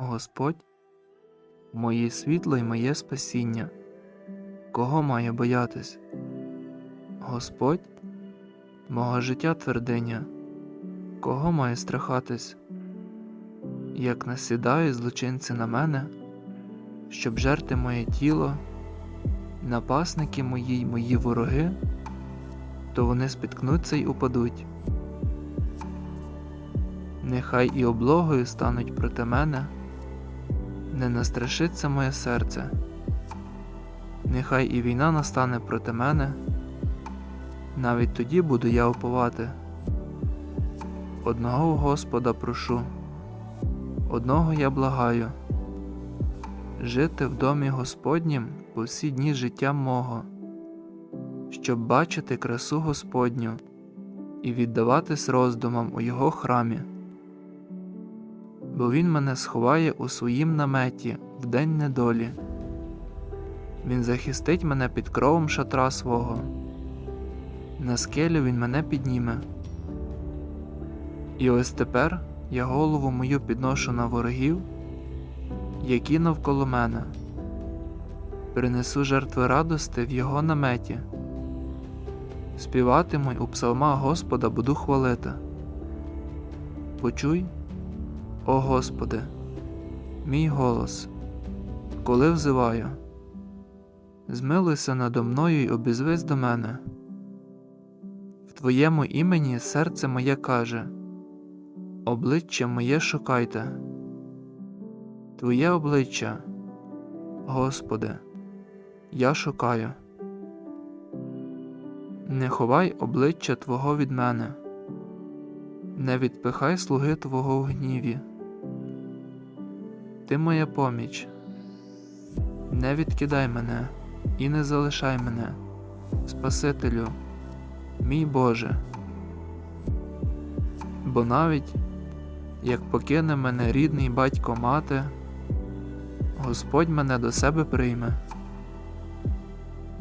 Господь моє світло і моє спасіння. Кого маю боятись? Господь мого життя твердиня, кого маю страхатись? Як насідають злочинці на мене, щоб жерти моє тіло, напасники мої й мої вороги, то вони спіткнуться й упадуть. Нехай і облогою стануть проти мене, не настрашиться моє серце. Нехай і війна настане проти мене, навіть тоді буду я уповати. Одного Господа прошу, одного я благаю, жити в домі Господнім по всі дні життя мого, щоб бачити красу Господню і віддаватись роздумам у Його храмі. Бо Він мене сховає у своїм наметі в день недолі. Він захистить мене під кровом шатра свого, на скелю він мене підніме. І ось тепер я голову мою підношу на ворогів, які навколо мене, принесу жертви радости в його наметі, співатиму й у псалмах Господа буду хвалити. Почуй, о Господи, мій голос, коли взиваю. Змилуйся надо мною й обізвись до мене. В Твоєму імені серце моє каже, обличчя моє шукайте. Твоє обличчя, Господи, я шукаю. Не ховай обличчя Твого від мене, не відпихай слуги Твого в гніві. Ти моя поміч, не відкидай мене і не залишай мене, Спасителю, мій Боже. Бо навіть як покине мене рідний батько мати, Господь мене до себе прийме.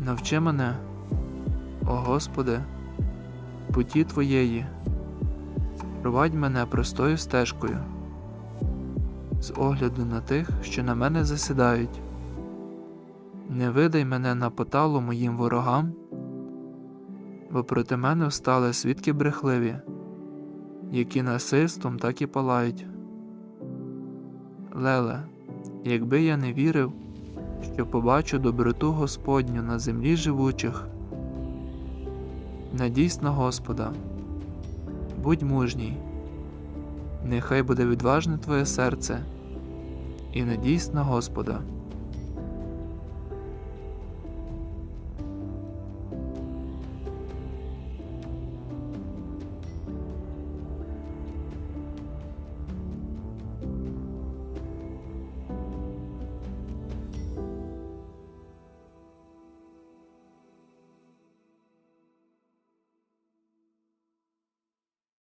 Навчи мене, о Господи, путі Твоєї, провадь мене простою стежкою, з огляду на тих, що на мене засідають. Не видай мене на поталу моїм ворогам, бо проти мене встали свідки брехливі, які насильством так і палають. Леле, якби я не вірив, що побачу доброту Господню на землі живучих, надійсь на Господа, будь мужній, нехай буде відважне твоє серце, і надійсь на Господа.